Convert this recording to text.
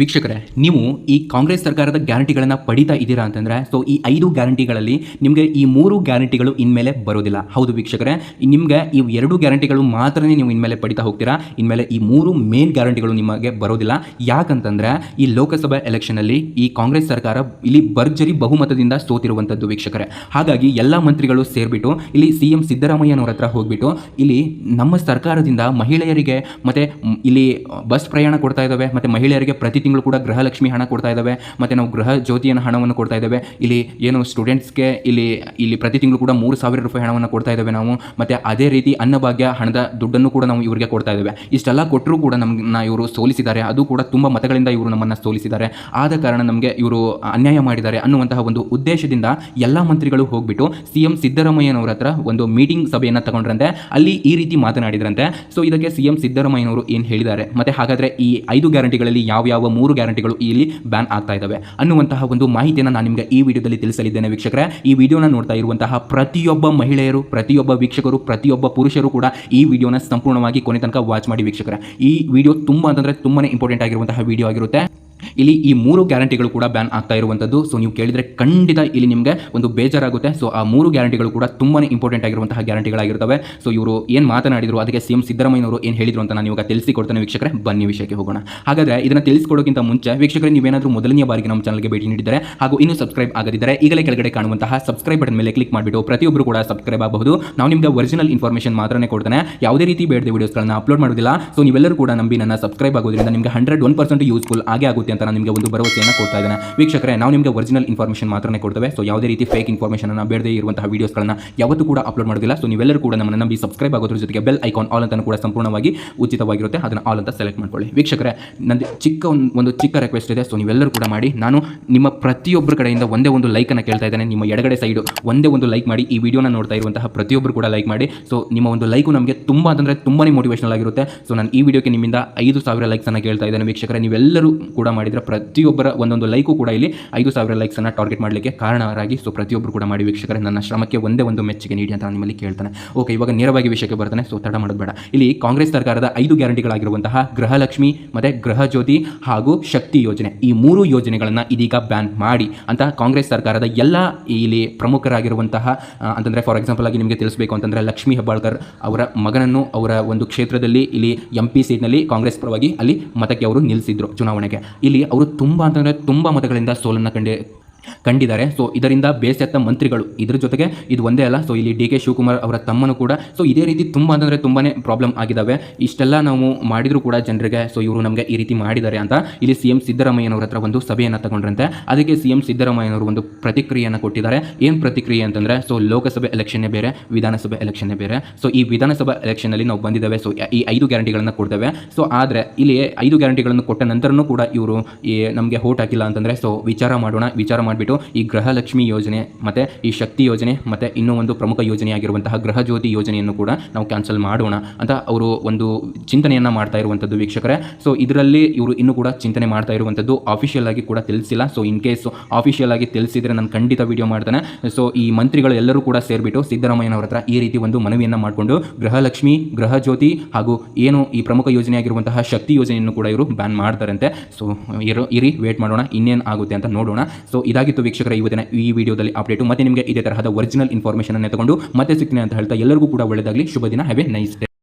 ವೀಕ್ಷಕರೇ, ನೀವು ಈ ಕಾಂಗ್ರೆಸ್ ಸರ್ಕಾರದ ಗ್ಯಾರಂಟಿಗಳನ್ನು ಪಡಿತಾ ಇದ್ದೀರಾ ಅಂತಂದರೆ ಸೊ ಈ ಐದು ಗ್ಯಾರಂಟಿಗಳಲ್ಲಿ ನಿಮಗೆ ಈ ಮೂರು ಗ್ಯಾರಂಟಿಗಳು ಇನ್ಮೇಲೆ ಬರೋದಿಲ್ಲ. ಹೌದು ವೀಕ್ಷಕರೇ, ನಿಮಗೆ ಈ ಎರಡು ಗ್ಯಾರಂಟಿಗಳು ಮಾತ್ರನೇ ನೀವು ಇನ್ಮೇಲೆ ಪಡಿತಾ ಹೋಗ್ತೀರಾ, ಇನ್ಮೇಲೆ ಈ ಮೂರು ಮೇನ್ ಗ್ಯಾರಂಟಿಗಳು ನಿಮಗೆ ಬರೋದಿಲ್ಲ. ಯಾಕಂತಂದರೆ, ಈ ಲೋಕಸಭಾ ಎಲೆಕ್ಷನಲ್ಲಿ ಈ ಕಾಂಗ್ರೆಸ್ ಸರ್ಕಾರ ಇಲ್ಲಿ ಭರ್ಜರಿ ಬಹುಮತದಿಂದ ಸೋತಿರುವಂಥದ್ದು ವೀಕ್ಷಕರೇ. ಹಾಗಾಗಿ ಎಲ್ಲ ಮಂತ್ರಿಗಳು ಸೇರಿಬಿಟ್ಟು, ಇಲ್ಲಿ ಸಿ ಎಂ ಸಿದ್ದರಾಮಯ್ಯನವರ ಹತ್ರ ಹೋಗಿಬಿಟ್ಟು, ಇಲ್ಲಿ ನಮ್ಮ ಸರ್ಕಾರದಿಂದ ಮಹಿಳೆಯರಿಗೆ ಮತ್ತೆ ಇಲ್ಲಿ ಬಸ್ ಪ್ರಯಾಣ ಕೊಡ್ತಾ ಇದ್ದಾವೆ, ಮತ್ತು ಮಹಿಳೆಯರಿಗೆ ಪ್ರತಿ ತಿಂಗಳು ಕೂಡ ಗೃಹಲಕ್ಷ್ಮಿ ಹಣ ಕೊಡ್ತಾ ಇದ್ದಾವೆ. ಮತ್ತೆ ನಾವು ಗೃಹ ಜ್ಯೋತಿಯನ್ನು ಹಣವನ್ನು ಕೊಡ್ತಾ ಇದ್ದೇವೆ. ಇಲ್ಲಿ ಏನು ಸ್ಟೂಡೆಂಟ್ಸ್ಗೆ ಇಲ್ಲಿ ಇಲ್ಲಿ ಪ್ರತಿ ತಿಂಗಳು ಕೂಡ ಮೂರು ಸಾವಿರ ರೂಪಾಯಿ ಹಣವನ್ನು ಕೊಡ್ತಾ ಇದ್ದೇವೆ ನಾವು. ಮತ್ತೆ ಅದೇ ರೀತಿ ಅನ್ನಭಾಗ್ಯ ಹಣದ ದುಡ್ಡನ್ನು ಕೂಡ ನಾವು ಇವರಿಗೆ ಕೊಡ್ತಾ ಇದ್ದೇವೆ. ಇಷ್ಟೆಲ್ಲ ಕೊಟ್ಟರೂ ಕೂಡ ನಮ್ಮನ್ನ ಇವರು ಸೋಲಿಸಿದ್ದಾರೆ. ಅದು ಕೂಡ ತುಂಬ ಮತಗಳಿಂದ ಇವರು ನಮ್ಮನ್ನು ಸೋಲಿಸಿದ್ದಾರೆ. ಆದ ಕಾರಣ ನಮಗೆ ಇವರು ಅನ್ಯಾಯ ಮಾಡಿದ್ದಾರೆ ಅನ್ನುವಂತಹ ಒಂದು ಉದ್ದೇಶದಿಂದ ಎಲ್ಲ ಮಂತ್ರಿಗಳು ಹೋಗ್ಬಿಟ್ಟು ಸಿ ಎಂ ಸಿದ್ದರಾಮಯ್ಯನವರ ಹತ್ರ ಒಂದು ಮೀಟಿಂಗ್ ಸಭೆಯನ್ನು ತಗೊಂಡ್ರಂತೆ. ಅಲ್ಲಿ ಈ ರೀತಿ ಮಾತನಾಡಿದ್ರಂತೆ. ಸೊ ಇದಕ್ಕೆ ಸಿ ಎಂ ಸಿದ್ದರಾಮಯ್ಯನವರು ಏನು ಹೇಳಿದ್ದಾರೆ? ಮತ್ತೆ ಹಾಗಾದರೆ ಈ ಐದು ಗ್ಯಾರಂಟಿಗಳಲ್ಲಿ ಯಾವ ಯಾವ ಮೂರು ಗ್ಯಾರಂಟಿಗಳು ಇಲ್ಲಿ ಬ್ಯಾನ್ ಆಗ್ತಾ ಇದ್ದಾವೆ. ಅನ್ನುವಂತಹ ಒಂದು ಮಾಹಿತಿಯನ್ನು ನಾನು ನಿಮಗೆ ಈ ವಿಡಿಯೋದಲ್ಲಿ ತಿಳಿಸಲಿದ್ದೇನೆ ವೀಕ್ಷಕರೇ. ಈ ವಿಡಿಯೋನ ನೋಡ್ತಾ ಇರುವಂತಹ ಪ್ರತಿಯೊಬ್ಬ ಮಹಿಳೆಯರು, ಪ್ರತಿಯೊಬ್ಬ ವೀಕ್ಷಕರು, ಪ್ರತಿಯೊಬ್ಬ ಪುರುಷರು ಕೂಡ ಈ ವಿಡಿಯೋನ ಸಂಪೂರ್ಣವಾಗಿ ಕೊನೆ ತನಕ ವಾಚ್ ಮಾಡಿ ವೀಕ್ಷಕರೇ. ಈ ವಿಡಿಯೋ ತುಂಬ ಅಂತಂದ್ರೆ ತುಂಬಾನೇ ಇಂಪಾರ್ಟೆಂಟ್ ಆಗಿರುವಂತಹ ವಿಡಿಯೋ ಆಗಿರುತ್ತೆ. ಇಲ್ಲಿ ಈ ಮೂರು ಗ್ಯಾರಂಟಿಗಳು ಕೂಡ ಬ್ಯಾನ್ ಆಗ್ತಾ ಇರುವಂಥದ್ದು. ಸೊ ನೀವು ಕೇಳಿದರೆ ಖಂಡಿತ ಇಲ್ಲಿ ನಿಮಗೆ ಒಂದು ಬೇಜಾರಾಗುತ್ತೆ. ಸೊ ಆ ಮೂರು ಗ್ಯಾರಂಟಿಗಳು ಕೂಡ ತುಂಬಾ ಇಂಪಾರ್ಟೆಂಟ್ ಆಗಿರುವಂತಹ ಗ್ಯಾರಂಟಿಗಳಾಗಿರ್ತವೆ. ಸೊ ಇವರು ಏನು ಮಾತನಾಡಿದರು, ಅದಕ್ಕೆ ಸಿ ಎಂ ಸಿದ್ದರಾಮಯ್ಯನವರು ಏನು ಹೇಳಿದ್ರು ಅಂತ ನಾನು ಇವಾಗ ತಿಳಿಸಿಕೊಡ್ತೇನೆ ವೀಕ್ಷಕರೇ. ಬನ್ನಿ ವಿಷಯಕ್ಕೆ ಹೋಗೋಣ. ಹಾಗಾದರೆ ಇದನ್ನು ತಿಳಿಸಿಕೊಡೋಕ್ಕಿಂತ ಮುಂಚೆ ವೀಕ್ಷಕರೇ ನೀವೇನಾದರೂ ಮೊದಲನೇ ಬಾರಿಗೆ ನಮ್ಮ ಚಾನಲ್ಗೆ ಭೇಟಿ ನೀಡಿದರೆ ಹಾಗೂ ಇನ್ನೂ ಸಬ್ಸ್ಕ್ರೈಬ್ ಆಗದಿದ್ದರೆ ಈಗಲೇ ಕೆಳಗಡೆ ಕಾಣುವಂತಹ ಸಬ್ಸ್ಕ್ರೈಬ್ ಬಟನ್ ಮೇಲೆ ಕ್ಲಿಕ್ ಮಾಡಿಬಿಟ್ಟು ಪ್ರತಿಯೊಬ್ಬರು ಕೂಡ ಸಬ್ಸ್ಕ್ರೈಬ್ ಆಗಬಹುದು. ನಾವು ನಿಮಗೆ ಒರಿಜಿನಲ್ ಇನ್ಫಾರ್ಮೇಷನ್ ಮಾತ್ರನೇ ಕೊಡ್ತಾನೆ. ಯಾವುದೇ ರೀತಿ ಬೇಡದೆ ವಿಡಿಯೋಸ್ಗಳನ್ನ ಅಪ್ಲೋಡ್ ಮಾಡೋದಿಲ್ಲ ಸೊ ನೀವೆಲ್ಲರೂ ಕೂಡ ನಂಬಿ ನನ್ನ ಸಬ್ಸ್ಕ್ರೈಬ್ ಆಗೋದ್ರಿಂದ ನಿಮಗೆ ಹಂಡ್ರೆಡ್ ಒನ್ ಪರ್ಸೆಂಟ್ ಯೂಸ್ಫುಲ್ ಆಗೇ ಆಗುತ್ತೆ ಅಂತ ನಾನು ನಿಮಗೆ ಒಂದು ಭರವಸೆಯನ್ನು ಕೊಡ್ತಾ ಇದ್ದೇನೆ. ವೀಕ್ಷಕರೇ, ನಾವು ನಿಮಗೆ ಒರಿಜಿನಲ್ ಇನ್ಫಾರ್ಮೇಷನ್ ಮಾತ್ರನೇ ಕೊಡ್ತೇವೆ. ಸೊ ಯಾವುದೇ ರೀತಿ ಫೇಕ್ ಇನ್ಫಾರ್ಮೇಷನ್ ಬೇಡದೇ ಇರುವಂತಹ ವೀಡಿಯೋಸ್ಗಳನ್ನು ಯಾವತ್ತೂ ಕೂಡ ಅಪ್ಲೋಡ್ ಮಾಡೋದಿಲ್ಲ ಸೊ ನೀವೆಲ್ಲರೂ ಕೂಡ ನಮ್ಮನ್ನು ನಂಬಿ ಸಬ್ಸ್ಕ್ರೈಬ್ ಆಗೋದ್ರ ಜೊತೆಗೆ ಬೆಲ್ ಐಕಾನ್ ಆಲ್ ಅಂತ ಕೂಡ ಸಂಪೂರ್ಣವಾಗಿ ಉಚಿತವಾಗಿರುತ್ತೆ. ಅದನ್ನು ಆಲ್ ಅಂತ ಸೆಲೆಕ್ಟ್ ಮಾಡ್ಕೊಳ್ಳಿ. ವೀಕ್ಷಕರೇ, ನಂದು ಚಿಕ್ಕ ಒಂದು ಒಂದು ಚಿಕ್ಕ ರಿಕ್ವೆಸ್ಟ್ ಇದೆ. ಸೊ ನೀವೆಲ್ಲರೂ ಕೂಡ ಮಾಡಿ. ನಾನು ನಿಮ್ಮ ಪ್ರತಿಯೊಬ್ಬರ ಕಡೆಯಿಂದ ಒಂದೇ ಒಂದು ಲೈಕನ್ನು ಕೇಳ್ತಾ ಇದ್ದೇನೆ. ನಿಮ್ಮ ಎಡಗಡೆ ಸೈಡು ಒಂದೇ ಒಂದು ಲೈಕ್ ಮಾಡಿ ಈ ವಿಡಿಯೋನ ನೋಡ್ತಾ ಇರುವಂತಹ ಪ್ರತಿಯೊಬ್ಬರು ಕೂಡ ಲೈಕ್ ಮಾಡಿ. ಸೊ ನಿಮ್ಮ ಒಂದು ಲೈಕು ನಮಗೆ ತುಂಬ ಅಂದರೆ ತುಂಬಾ ಮೋಟಿವೇಶನಲ್ ಆಗಿರುತ್ತೆ. ಸೊ ನಾನು ಈ ವಿಡಿಯೋಕ್ಕೆ ನಿಮ್ಮಿಂದ ಐದು ಸಾವಿರ ಲೈಕ್ಸನ್ನು ಕೇಳ್ತಾ ಇದ್ದೇನೆ. ವೀಕ್ಷಕರೇ, ನೀವೆಲ್ಲರೂ ಕೂಡ ಮಾಡಿದರೆ ಪ್ರತಿಯೊಬ್ಬರ ಒಂದೊಂದು ಲೈಕು ಕೂಡ ಇಲ್ಲಿ ಐದು ಸಾವಿರ ಲೈಕ್ಸನ್ನು ಟಾರ್ಗೆಟ್ ಮಾಡಲಿಕ್ಕೆ ಕಾರಣರಾಗಿ ಸೊ ಪ್ರತಿಯೊಬ್ಬರು ಕೂಡ ಮಾಡಿ ವೀಕ್ಷಕರೇ, ನನ್ನ ಶ್ರಮಕ್ಕೆ ಒಂದೇ ಒಂದು ಮೆಚ್ಚುಗೆ ನೀಡಿ ಅಂತ ನಾನು ನಿಮ್ಮಲ್ಲಿ ಕೇಳ್ತಾನೆ. ಓಕೆ ಇವಾಗ ನೇರವಾಗಿ ವಿಷಯಕ್ಕೆ ಬರ್ತಾನೆ ಸೊ ತಡ ಮಾಡೋದು ಬೇಡ. ಇಲ್ಲಿ ಕಾಂಗ್ರೆಸ್ ಸರ್ಕಾರದ ಐದು ಗ್ಯಾರಂಟಿಗಳಾಗಿರುವಂತಹ ಗೃಹಲಕ್ಷ್ಮಿ, ಮತ್ತೆ ಗೃಹ ಜ್ಯೋತಿ ಹಾಗೂ ಶಕ್ತಿ ಯೋಜನೆ ಈ ಮೂರು ಯೋಜನೆಗಳನ್ನು ಇದೀಗ ಬ್ಯಾನ್ ಮಾಡಿ ಅಂತ ಕಾಂಗ್ರೆಸ್ ಸರ್ಕಾರದ ಎಲ್ಲ ಇಲ್ಲಿ ಪ್ರಮುಖರಾಗಿರುವಂತಹ ಅಂತಂದ್ರೆ ಫಾರ್ ಎಕ್ಸಾಂಪಲ್ ಆಗಿ ನಿಮಗೆ ತಿಳಿಸಬೇಕು ಅಂತಂದರೆ ಲಕ್ಷ್ಮೀ ಹೆಬ್ಬಾಳ್ಕರ್ ಅವರ ಮಗನನ್ನು ಅವರ ಒಂದು ಕ್ಷೇತ್ರದಲ್ಲಿ ಇಲ್ಲಿ ಎಂ ಪಿ ಸೀಟ್ನಲ್ಲಿ ಕಾಂಗ್ರೆಸ್ ಪರವಾಗಿ ಅಲ್ಲಿ ಮತಕ್ಕೆ ಅವರು ನಿಲ್ಲಿಸಿದ್ರು ಚುನಾವಣೆಗೆ. ಇಲ್ಲಿ ಅವರು ತುಂಬ ಅಂತಂದರೆ ತುಂಬ ಮತಗಳಿಂದ ಸೋಲನ್ನು ಕಂಡು ಕಂಡಿದ್ದಾರೆ. ಸೊ ಇದರಿಂದ ಬೇಸತ್ತ ಮಂತ್ರಿಗಳು ಇದ್ರ ಜೊತೆಗೆ ಇದು ಒಂದೇ ಅಲ್ಲ. ಸೊ ಇಲ್ಲಿ ಡಿ ಕೆ ಶಿವಕುಮಾರ್ ಅವರ ತಮ್ಮನು ಕೂಡ ಸೊ ಇದೇ ರೀತಿ ತುಂಬ ಅಂದರೆ ತುಂಬಾ ಪ್ರಾಬ್ಲಮ್ ಆಗಿದ್ದಾವೆ ಇಷ್ಟೆಲ್ಲ ನಾವು ಮಾಡಿದರೂ ಕೂಡ ಜನರಿಗೆ ಸೊ ಇವರು ನಮಗೆ ಈ ರೀತಿ ಮಾಡಿದ್ದಾರೆ ಅಂತ ಇಲ್ಲಿ ಸಿ ಎಂ ಸಿದ್ದರಾಮಯ್ಯನವರ ಹತ್ರ ಒಂದು ಸಭೆಯನ್ನು ತಗೊಂಡ್ರಂತೆ. ಅದಕ್ಕೆ ಸಿ ಎಂ ಸಿದ್ದರಾಮಯ್ಯನವರು ಒಂದು ಪ್ರತಿಕ್ರಿಯೆಯನ್ನು ಕೊಟ್ಟಿದ್ದಾರೆ. ಏನು ಪ್ರತಿಕ್ರಿಯೆ ಅಂತಂದರೆ ಸೊ ಲೋಕಸಭೆ ಎಲೆಕ್ಷನ್ನೇ ಬೇರೆ, ವಿಧಾನಸಭೆ ಎಲೆಕ್ಷನ್ನೇ ಬೇರೆ. ಸೊ ಈ ವಿಧಾನಸಭಾ ಎಲೆಕ್ಷನಲ್ಲಿ ನಾವು ಬಂದಿದ್ದೇವೆ. ಸೊ ಈ ಐದು ಗ್ಯಾರಂಟಿಗಳನ್ನು ಕೊಡ್ತೇವೆ. ಸೊ ಆದರೆ ಇಲ್ಲಿ ಐದು ಗ್ಯಾರಂಟಿಗಳನ್ನು ಕೊಟ್ಟ ನಂತರನೂ ಕೂಡ ಇವರು ನಮಗೆ ಹೋಟ್ ಹಾಕಿಲ್ಲ ಅಂತಂದರೆ ಸೊ ವಿಚಾರ ಮಾಡೋಣ, ವಿಚಾರ ಮಾಡಿಬಿಟ್ಟು ಈ ಗೃಹಲಕ್ಷ್ಮಿ ಯೋಜನೆ ಮತ್ತು ಈ ಶಕ್ತಿ ಯೋಜನೆ ಮತ್ತು ಇನ್ನೂ ಒಂದು ಪ್ರಮುಖ ಯೋಜನೆಯಾಗಿರುವಂತಹ ಗೃಹ ಜ್ಯೋತಿ ಯೋಜನೆಯನ್ನು ಕೂಡ ನಾವು ಕ್ಯಾನ್ಸಲ್ ಮಾಡೋಣ ಅಂತ ಅವರು ಒಂದು ಚಿಂತನೆಯನ್ನು ಮಾಡ್ತಾ ಇರುವಂಥದ್ದು ವೀಕ್ಷಕರೇ. ಸೊ ಇದರಲ್ಲಿ ಇವರು ಇನ್ನೂ ಕೂಡ ಚಿಂತನೆ ಮಾಡ್ತಾ ಇರುವಂಥದ್ದು ಆಫಿಷಿಯಲ್ ಆಗಿ ಕೂಡ ತಿಳಿಸಿಲ್ಲ. ಸೊ ಇನ್ ಕೇಸ್ ಆಫಿಷಿಯಲ್ ಆಗಿ ತಿಳಿಸಿದರೆ ನಾನು ಖಂಡಿತ ವಿಡಿಯೋ ಮಾಡ್ತಾನೆ. ಸೊ ಈ ಮಂತ್ರಿಗಳು ಎಲ್ಲರೂ ಕೂಡ ಸೇರಿಬಿಟ್ಟು ಸಿದ್ದರಾಮಯ್ಯನವರ ಹತ್ರ ಈ ರೀತಿ ಒಂದು ಮನವಿಯನ್ನು ಮಾಡಿಕೊಂಡು ಗೃಹಲಕ್ಷ್ಮಿ ಗೃಹ ಜ್ಯೋತಿ ಹಾಗೂ ಏನು ಈ ಪ್ರಮುಖ ಯೋಜನೆಯಾಗಿರುವಂತಹ ಶಕ್ತಿ ಯೋಜನೆಯನ್ನು ಕೂಡ ಇವರು ಬ್ಯಾನ್ ಮಾಡ್ತಾರಂತೆ. ಸೊ ಇರೋ, ಇರಿ ವೇಟ್ ಮಾಡೋಣ. ಇನ್ನೇನು ಆಗುತ್ತೆ ಅಂತ ನೋಡೋಣ. ಸೊ ಇದಾಗಿತ್ತು ವೀಕ್ಷಕರ ದಿನ ಈ ವಿಡಿಯೋದಲ್ಲಿ ಅಪ್ಡೇಟು ಮತ್ತೆ ನಿಮಗೆ ಇದೇ ತರಹದ ಒರಿಜಿನಲ್ ಇನ್ಫಾರ್ಮೇಷನ್ ಅನ್ನು ತಗೊಂಡು ಮತ್ತೆ ಸಿಗ್ತೀನಿ ಅಂತ ಹೇಳ್ತಾ ಎಲ್ಲರಿಗೂ ಕೂಡ ಒಳ್ಳೆಯದಾಗಲಿ ಶುಭ ದಿನ ಹ್ಯಾವ್ ನೈಸ್ ಡೇ